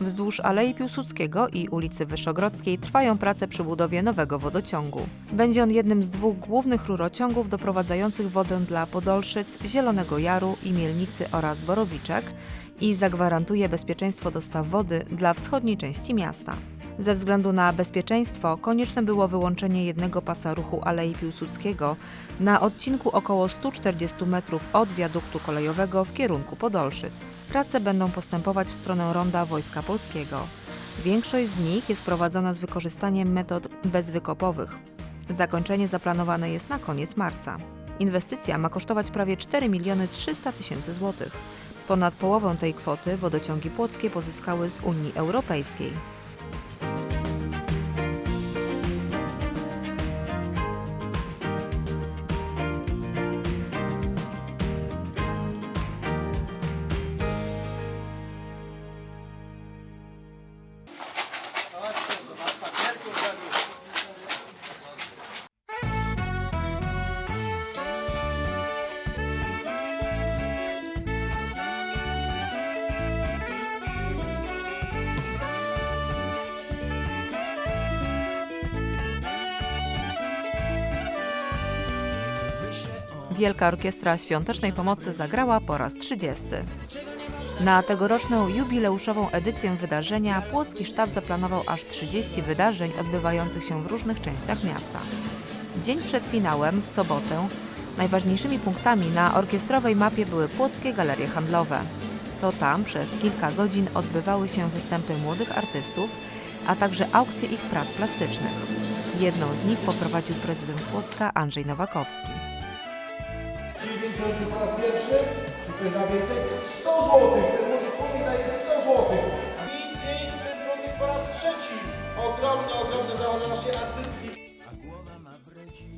Wzdłuż Alei Piłsudskiego i ulicy Wyszogrodzkiej trwają prace przy budowie nowego wodociągu. Będzie on jednym z dwóch głównych rurociągów doprowadzających wodę dla Podolszyc, Zielonego Jaru i Mielnicy oraz Borowiczek i zagwarantuje bezpieczeństwo dostaw wody dla wschodniej części miasta. Ze względu na bezpieczeństwo konieczne było wyłączenie jednego pasa ruchu Alei Piłsudskiego na odcinku około 140 metrów od wiaduktu kolejowego w kierunku Podolszyc. Prace będą postępować w stronę ronda Wojska Polskiego. Większość z nich jest prowadzona z wykorzystaniem metod bezwykopowych. Zakończenie zaplanowane jest na koniec marca. Inwestycja ma kosztować prawie 4 miliony 300 tysięcy złotych. Ponad połowę tej kwoty wodociągi płockie pozyskały z Unii Europejskiej. Wielka Orkiestra Świątecznej Pomocy zagrała po raz 30. Na tegoroczną jubileuszową edycję wydarzenia Płocki Sztab zaplanował aż 30 wydarzeń odbywających się w różnych częściach miasta. Dzień przed finałem, w sobotę, najważniejszymi punktami na orkiestrowej mapie były płockie galerie handlowe. To tam przez kilka godzin odbywały się występy młodych artystów, a także aukcje ich prac plastycznych. Jedną z nich poprowadził prezydent Płocka Andrzej Nowakowski. 9 zł po raz pierwszy, czy ktoś da więcej? 100 zł, młody człowiek daje 100 zł. I 500 zł po raz trzeci. Ogromne, ogromne brawa dla naszej artystki.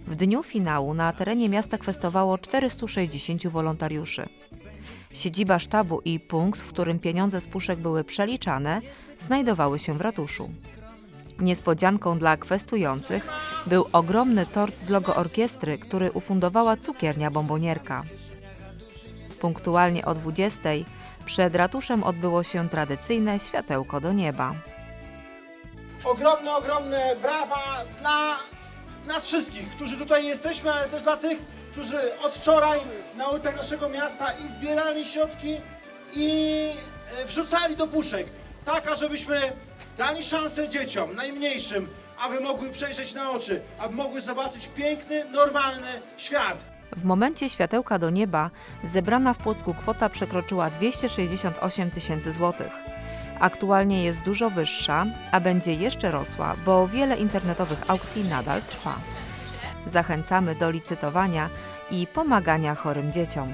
W dniu finału na terenie miasta kwestowało 460 wolontariuszy. Siedziba sztabu i punkt, w którym pieniądze z puszek były przeliczane, znajdowały się w ratuszu. Niespodzianką dla kwestujących był ogromny tort z logo orkiestry, który ufundowała cukiernia Bombonierka. Punktualnie o 20 przed ratuszem odbyło się tradycyjne światełko do nieba. Ogromne, ogromne brawa dla nas wszystkich, którzy tutaj jesteśmy, ale też dla tych, którzy od wczoraj na ulicach naszego miasta i zbierali środki i e, wrzucali do puszek, tak ażebyśmy dali szansę dzieciom, najmniejszym, aby mogły przejrzeć na oczy, aby mogły zobaczyć piękny, normalny świat. W momencie światełka do nieba zebrana w Płocku kwota przekroczyła 268 tysięcy złotych. Aktualnie jest dużo wyższa, a będzie jeszcze rosła, bo wiele internetowych aukcji nadal trwa. Zachęcamy do licytowania i pomagania chorym dzieciom.